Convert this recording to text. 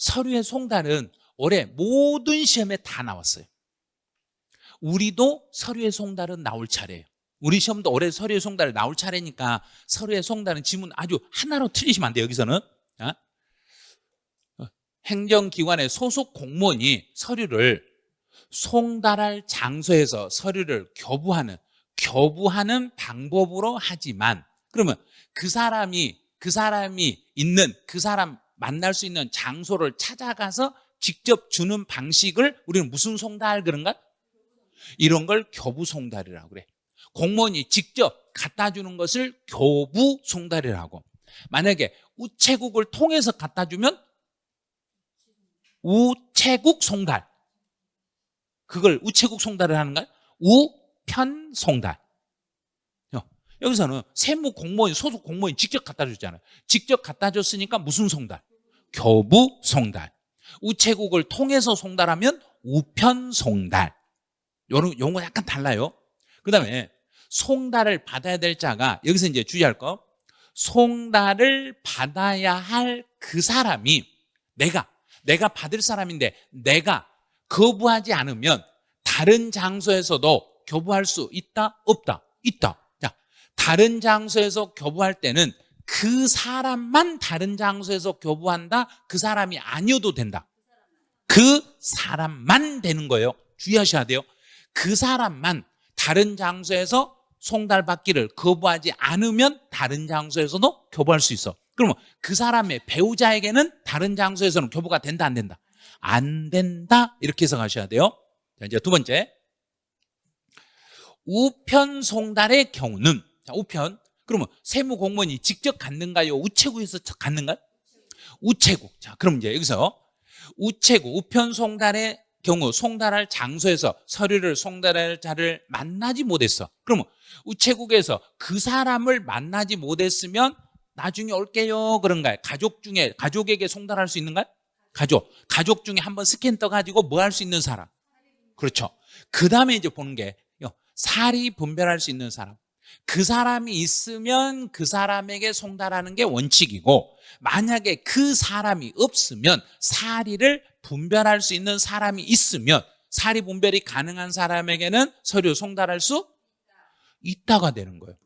서류의 송달은 올해 모든 시험에 다 나왔어요. 우리도 서류의 송달은 나올 차례예요. 우리 시험도 올해 서류의 송달 나올 차례니까 서류의 송달은 지문 아주 하나로 틀리시면 안 돼요. 여기서는 어? 어, 행정기관의 소속 공무원이 서류를 송달할 장소에서 서류를 교부하는 교부하는 방법으로 하지만 그러면 그 사람이 그 사람이 있는 그 사람 만날 수 있는 장소를 찾아가서 직접 주는 방식을 우리는 무슨 송달 그런가? 이런 걸 교부 송달이라고 그래. 공무원이 직접 갖다 주는 것을 교부 송달이라고. 만약에 우체국을 통해서 갖다 주면 우체국 송달. 그걸 우체국 송달을 하는가요? 우편 송달. 어, 여기서는 세무 공무원, 소속 공무원이 직접 갖다 줬잖아요. 직접 갖다 줬으니까 무슨 송달? 교부 송달. 우체국을 통해서 송달하면 우편 송달. 요런 용어 약간 달라요. 그 다음에 송달을 받아야 될 자가 여기서 이제 주의할 거 송달을 받아야 할 그 사람이 내가 내가 받을 사람인데 내가 거부하지 않으면 다른 장소에서도 교부할 수 있다 없다 있다 자 다른 장소에서 교부할 때는 그 사람만 다른 장소에서 교부한다? 그 사람이 아니어도 된다. 그 사람만 되는 거예요. 주의하셔야 돼요. 그 사람만 다른 장소에서 송달 받기를 거부하지 않으면 다른 장소에서도 교부할 수 있어. 그러면 그 사람의 배우자에게는 다른 장소에서는 교부가 된다 안 된다? 안 된다. 이렇게 해석하셔야 돼요. 자, 이제 두 번째. 우편 송달의 경우는 자, 우편 그러면 세무 공무원이 직접 갖는가요? 우체국에서 갖는가요? 우체국. 자, 그럼 이제 여기서 우체국 우편 송달의 경우 송달할 장소에서 서류를 송달할 자를 만나지 못했어. 그러면 우체국에서 그 사람을 만나지 못했으면 나중에 올게요 그런가요? 가족 중에 가족에게 송달할 수 있는가요? 가족 가족 중에 한번 스캔 떠 가지고 뭐 할 수 있는 사람? 그렇죠. 그 다음에 이제 보는 게 사리 분별할 수 있는 사람. 그 사람이 있으면 그 사람에게 송달하는 게 원칙이고 만약에 그 사람이 없으면 사리를 분별할 수 있는 사람이 있으면 사리 분별이 가능한 사람에게는 서류 송달할 수 있다가 되는 거예요.